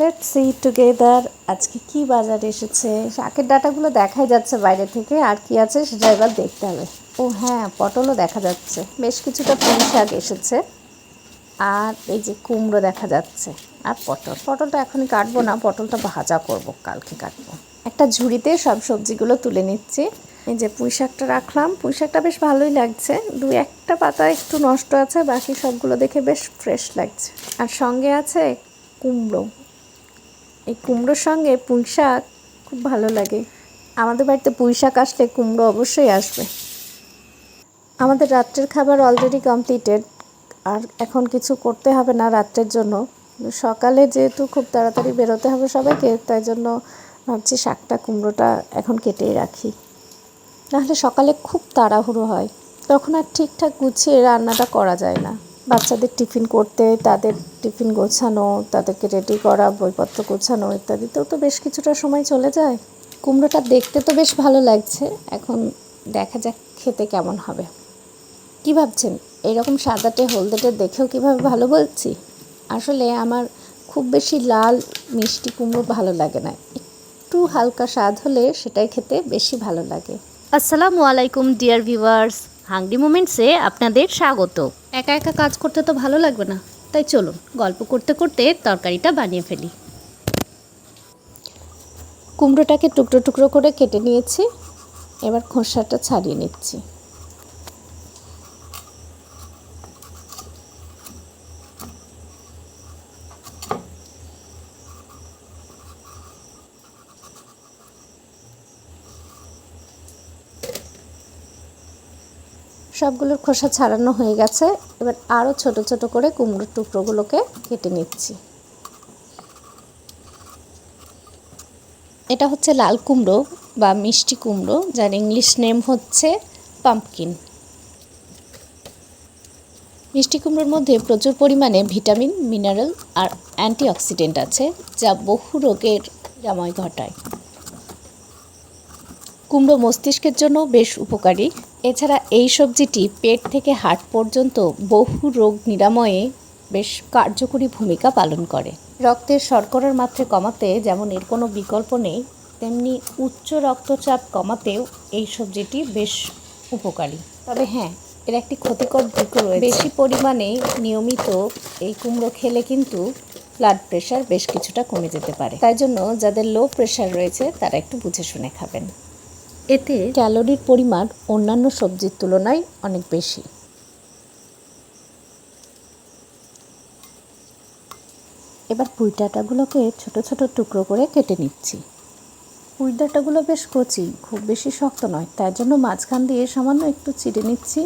Let see together আজকে কি বাজার এসেছে? শাকের ডাটাগুলো দেখাই যাচ্ছে বাইরে থেকে, আর কি আছে সেটা এবার দেখতে হবে। ও হ্যাঁ পটলও দেখা যাচ্ছে। বেশ কিছুটা পুঁই শাক এসেছে, আর এই যে কুমড়ো দেখা যাচ্ছে, আর পটল। পটলটা এখনই কাটবো না, পটলটা ভাজা করব, কালকে কাটবো। একটা ঝুড়িতে সব সবজিগুলো তুলে নিচ্ছি। এই যে পুঁই শাকটা রাখলাম। পুঁই শাকটা বেশ ভালোই লাগছে। দু একটা পাতা একটু নষ্ট আছে, বাকি সবগুলো দেখে বেশ ফ্রেশ লাগছে। আর সঙ্গে আছে কুমড়ো। এই কুমড়োর সঙ্গে পুঁই শাক খুব ভালো লাগে। আমাদের বাড়িতে পুঁই শাক আসলে কুমড়ো অবশ্যই আসবে। আমাদের রাত্রের খাবার অলরেডি কমপ্লিটেড আর এখন কিছু করতে হবে না রাত্রের জন্য। সকালে যেহেতু খুব তাড়াতাড়ি বেরোতে হবে সবাইকে, তাই জন্য ভাবছি শাকটা, কুমড়োটা এখন কেটেই রাখি। নাহলে সকালে খুব তাড়াহুড়ো হয়। তখন আর ঠিকঠাক গুছিয়ে রান্নাটা করা যায় না। বাচ্চাদের টিফিন করতে, তাদের টিফিন গোছানো, তাদেরকে রেডি করা, বইপত্র গোছানো ইত্যাদিতেও তো বেশ কিছুটা সময় চলে যায়। কুমড়োটা দেখতে তো বেশ ভালো লাগছে। এখন দেখা যাক খেতে কেমন হবে। কি ভাবছেন? এরকম সাদাটে, হলদেটে দেখেও কীভাবে ভালো বলছি? আসলে আমার খুব বেশি লাল, মিষ্টি কুমড়ো ভালো লাগে না। একটু হালকা স্বাদ হলে সেটাই খেতে বেশি ভালো লাগে। আসসালামু আলাইকুম, ডিয়ার ভিউয়ার্স। হাংরি মুমেন্টসে আপনাদের স্বাগত। একা একা কাজ করতে তো ভালো লাগবে না। তাই চলুন, গল্প করতে করতে তরকারিটা বানিয়ে ফেলি। কুমড়োটাকে টুকরো টুকরো করে কেটে নিয়েছি। এবার খোসাটা ছাড়িয়ে নিচ্ছি। সবগুলোর খোসা ছাড়ানো হয়ে গেছে। এবার আরও ছোট ছোট করে কুমড়োর টুকরোগুলোকে কেটে নিচ্ছি। এটা হচ্ছে লাল কুমড়ো বা মিষ্টি কুমড়ো, যার ইংলিশ নেম হচ্ছে পাম্পকিন। মিষ্টি কুমড়োর মধ্যে প্রচুর পরিমাণে ভিটামিন, মিনারেল আর অ্যান্টিঅক্সিডেন্ট আছে, যা বহু রোগের নিরাময় ঘটায়। কুমড়ো মস্তিষ্কের জন্য বেশ উপকারী। এছাড়া এই সবজিটি পেট থেকে হাট পর্যন্ত বহু রোগ নিরাময়ে বেশ কার্যকরী ভূমিকা পালন করে। রক্তের শর্করার মাত্রা কমাতে যেমন এর কোনো বিকল্প নেই, তেমনি উচ্চ রক্তচাপ কমাতেও এই সবজিটি বেশ উপকারী। তবে হ্যাঁ এর একটি ক্ষতিকর দিক রয়েছে। বেশি পরিমাণে নিয়মিত এই কুমড়ো খেলে কিন্তু ব্লাড প্রেশার বেশ কিছুটা কমে যেতে পারে। তাই জন্য যাদের লো প্রেশার রয়েছে, তারা একটু বুঝে শুনে খাবেন। এতে ক্যালোরির পরিমাণ অন্যান্য সবজির তুলনায় অনেক বেশি। এবার পুঁই ডাঁটাগুলোকে ছোট ছোট টুকরো করে কেটে নিচ্ছি। পুঁই ডাঁটাগুলো বেশ কচি খুব বেশি শক্ত নয় তাই জন্য মাঝখান দিয়ে সামান্য একটু চিড়ে নিচ্ছি।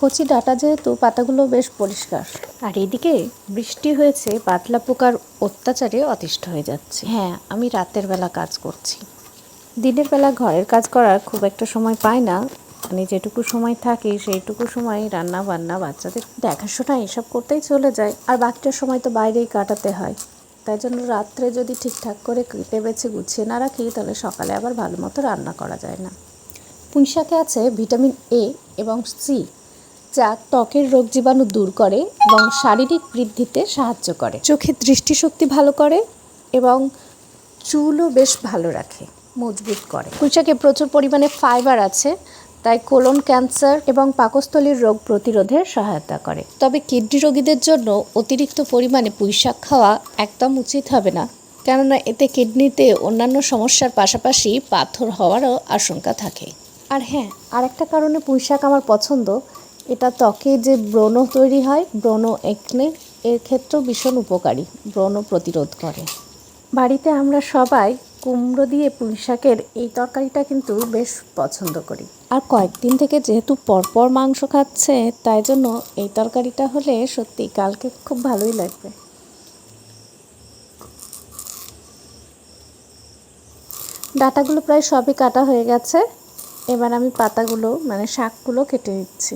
কচি ডাঁটা যেহেতু পাতাগুলো বেশ পরিষ্কার। আর এদিকে বৃষ্টি হয়েছে পাতলা পোকার অত্যাচারে অতিষ্ঠ হয়ে যাচ্ছে। হ্যাঁ আমি রাতের বেলা কাজ করছি। দিনের বেলা ঘরের কাজ করার খুব একটা সময় পাই না। মানে যেটুকু সময় থাকে সেইটুকু সময় রান্না বান্না, বাচ্চাদের দেখাশোনা এসব করতেই চলে যায়। আর বাকিটা সময় তো বাইরেই কাটাতে হয়। তাই জন্য রাত্রে যদি ঠিকঠাক করে কেটে বেছে গুছিয়ে না রাখি, তাহলে সকালে আবার ভালো মতো রান্না করা যায় না। পুঁইশাকে আছে ভিটামিন এ এবং সি যা ত্বকের রোগ জীবাণু দূর করে এবং শারীরিক বৃদ্ধিতে সাহায্য করে। চোখের দৃষ্টিশক্তি ভালো করে এবং চুলও বেশ ভালো রাখে। মজবুত করে। পুঁইশাকে প্রচুর পরিমাণে ফাইবার আছে, তাই কোলন ক্যান্সার এবং পাকস্থলীর রোগ প্রতিরোধে সহায়তা করে। তবে কিডনি রোগীদের জন্য অতিরিক্ত পরিমাণে পুঁইশাক খাওয়া একদম উচিত হবে না, কেননা এতে কিডনিতে অন্যান্য সমস্যার পাশাপাশি পাথর হওয়ারও আশঙ্কা থাকে। আর হ্যাঁ আরেকটা কারণে পুঁইশাক আমার পছন্দ, এটা ত্বকে যে ব্রণ তৈরি হয়, ব্রণ একনে, এর ক্ষেত্রেও ভীষণ উপকারী, ব্রণ প্রতিরোধ করে। বাড়িতে আমরা সবাই কুমড়ো দিয়ে পুঁই শাকের এই তরকারিটা কিন্তু বেশ পছন্দ করি। আর কয়েকদিন থেকে যেহেতু পরপর মাংস খাচ্ছে, তাই জন্য এই তরকারিটা হলে সত্যি কালকে খুব ভালোই লাগবে। ডাটাগুলো প্রায় সবই কাটা হয়ে গেছে। এবার আমি পাতাগুলো মানে শাকগুলো কেটে নিচ্ছি।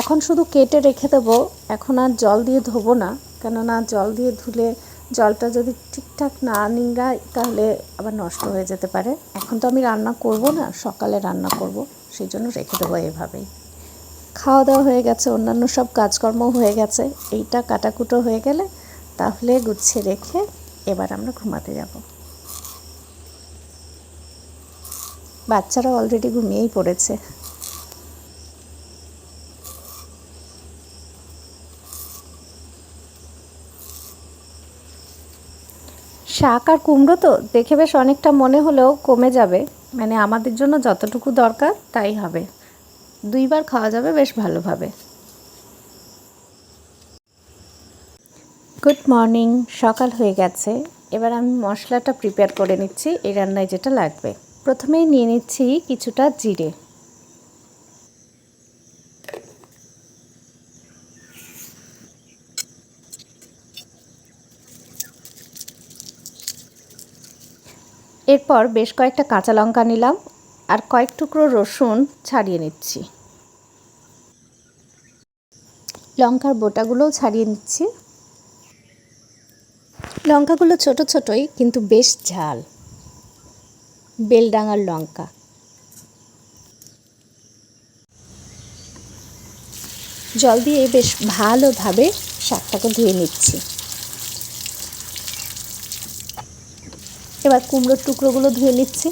এখন শুধু কেটে রেখে দেবো, এখন আর জল দিয়ে ধোবো না, কেননা জল দিয়ে ধুলে জলটা যদি ঠিকঠাক না নিংড়ায়, তাহলে আবার নষ্ট হয়ে যেতে পারে। এখন তো আমি রান্না করব না, সকালে রান্না করব, সেই জন্য রেখে দেবো এভাবেই। খাওয়া দাওয়া হয়ে গেছে, অন্যান্য সব কাজকর্ম হয়ে গেছে। এইটা কাটাকুটো হয়ে গেলে তাহলে গুছিয়ে রেখে এবার আমরা ঘুমাতে যাব। বাচ্চারা অলরেডি ঘুমিয়েই পড়েছে। শাক আর কুমড়ো তো দেখে বেশ অনেকটা মনে হলেও কমে যাবে। মানে আমাদের জন্য যতটুকু দরকার, তাই হবে। দুইবার খাওয়া যাবে বেশ ভালোভাবে। গুড মর্নিং, সকাল হয়ে গেছে। এবার আমি মশলাটা প্রিপেয়ার করে নিচ্ছি, এই রান্নায় যেটা লাগবে। প্রথমেই নিয়ে নিচ্ছি কিছুটা জিরে। এরপর বেশ কয়েকটা কাঁচা লঙ্কা নিলাম আর কয়েক টুকরো রসুন ছাড়িয়ে নিচ্ছি। লঙ্কার বোটাগুলোও ছাড়িয়ে নিচ্ছি। লঙ্কাগুলো ছোট ছোটই, কিন্তু বেশ ঝাল। বেলডাঙার লঙ্কা। জল দিয়ে বেশ ভালোভাবে শাকটাকে ধুয়ে নিচ্ছি। এবার কুমড়োর টুকরোগুলো ধুয়ে নিচ্ছি।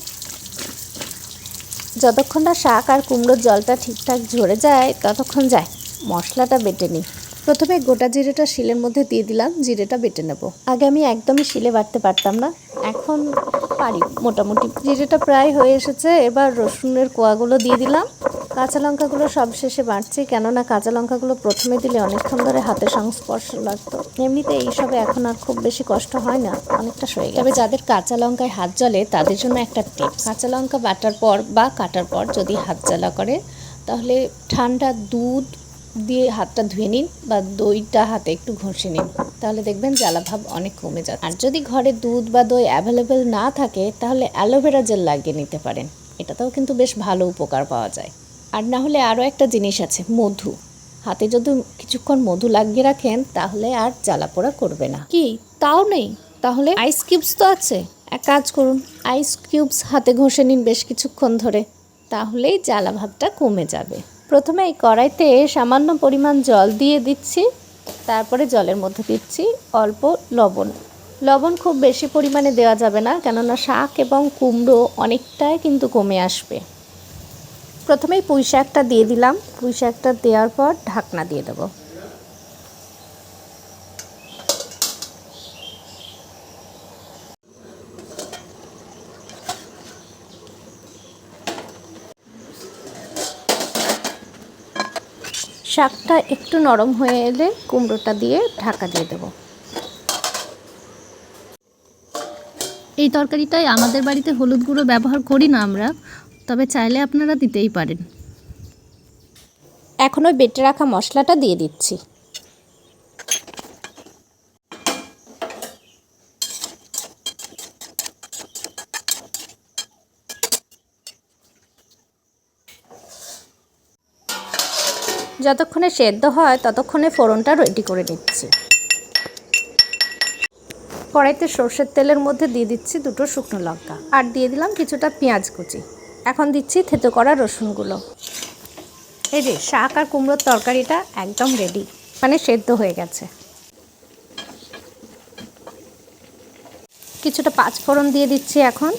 যতক্ষণ না শাক আর কুমড়োর জলটা ঠিকঠাক ঝরে যায়, ততক্ষণ যায় মশলাটা বেটে নিই। প্রথমে গোটা জিরেটা শিলের মধ্যে দিয়ে দিলাম, জিরেটা বেটে নেব। আগে আমি একদমই শিলে বাটতে পারতাম না, এখন পারি মোটামুটি। জিরেটা প্রায় হয়ে এসেছে, এবার রসুনের কোয়াগুলো দিয়ে দিলাম। কাঁচা লঙ্কাগুলো সব শেষে বাড়ছি কেননা কাঁচা লঙ্কাগুলো প্রথমে দিলে অনেকক্ষণ ধরে হাতে সংস্পর্শ লাগতো। এমনিতে এইসবে এখন আর খুব বেশি কষ্ট হয় না, অনেকটা সয়ে তবে যাদের কাঁচা লঙ্কায় হাত জ্বলে, তাদের জন্য একটা টিপস। কাঁচা লঙ্কা বাটার পর বা কাটার পর যদি হাত জ্বালা করে, তাহলে ঠান্ডা দুধ দিয়ে হাতটা ধুয়ে নিন বা দইটা হাতে একটু ঘষে নিন। তাহলে দেখবেন জ্বালা ভাব অনেক কমে যাবে আর যদি ঘরে দুধ বা দই অ্যাভেলেবেল না থাকে তাহলে অ্যালোভেরা জেল লাগিয়ে নিতে পারেন। এটাতেও কিন্তু বেশ ভালো উপকার পাওয়া যায়। আর না হলে আরও একটা জিনিস আছে মধু। হাতে যদি কিছুক্ষণ মধু লাগিয়ে রাখেন তাহলে আর জ্বালা পোড়া করবে না। কি? তাও নেই? তাহলে আইস কিউবস তো আছে। এক কাজ করুন আইস কিউবস হাতে ঘষে নিন বেশ কিছুক্ষণ ধরে। তাহলেই জ্বালা ভাবটা কমে যাবে। প্রথমে এই কড়াইতে সামান্য পরিমাণ জল দিয়ে দিচ্ছি, তারপরে জলের মধ্যে দিচ্ছি অল্প লবণ। লবণ খুব বেশি পরিমাণে দেওয়া যাবে না, কেননা শাক এবং কুমড়ো অনেকটাই কিন্তু কমে আসবে। প্রথমেই পুঁই শাকটা দিয়ে দিলাম। পুঁই শাকটা দেওয়ার পর ঢাকনা দিয়ে দেবো। শাকটা একটু নরম হয়ে এলে কুমড়োটা দিয়ে ঢাকা দিয়ে দেব। এই তরকারিটাই আমাদের বাড়িতে হলুদ গুঁড়ো ব্যবহার করি না আমরা তবে চাইলে আপনারা দিতেই পারেন। এখন ওই বেটে রাখা মশলাটা দিয়ে দিচ্ছি। যতক্ষণে সেদ্ধ হয়, ততক্ষণে ফোড়নটা রেডি করে নিচ্ছি। কড়াইতে সর্ষের তেলের মধ্যে দিয়ে দিচ্ছি দুটো শুকনো লঙ্কা। আর দিয়ে দিলাম কিছুটা পেঁয়াজ কুচি। এখন দিচ্ছি থেতো করা রসুনগুলো। এই যে শাক আর কুমড়োর তরকারিটা একদম রেডি মানে সেদ্ধ হয়ে গেছে। কিছুটা পাঁচ ফোড়ন দিয়ে দিচ্ছি এখন।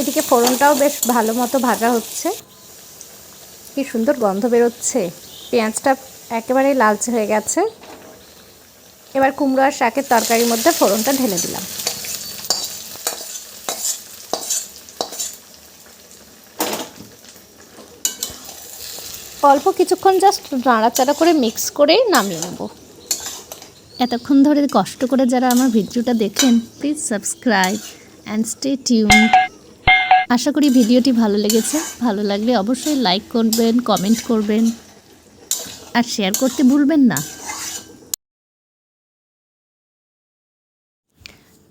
এদিকে ফোড়নটাও বেশ ভালো মতো ভাজা হচ্ছে। কি সুন্দর গন্ধ বেরোচ্ছে। পেঁয়াজটা একেবারেই লালচে হয়ে গেছে। এবার কুমড়ো আর শাকের তরকারির মধ্যে ফোড়নটা ঢেলে দিলাম। অল্প কিছুক্ষণ জাস্ট নাড়াচাড়া করে মিক্স করে নামিয়ে নেব। এতক্ষণ ধরে কষ্ট করে যারা আমার ভিডিওটা দেখেন please subscribe and stay tune আশা করি ভিডিওটি ভালো লেগেছে। ভালো লাগলে অবশ্যই লাইক করবেন কমেন্ট করবেন, আর শেয়ার করতে ভুলবেন না।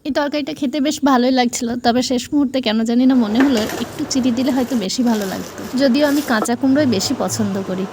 এই তরকারিটা খেতে বেশ ভালোই লাগছিল, তবে শেষ মুহূর্তে কেন জানি না মনে হলো একটু চিনি দিলে হয়তো বেশি ভালো লাগতো। যদিও আমি কাঁচা কুমড়োই বেশি পছন্দ করি।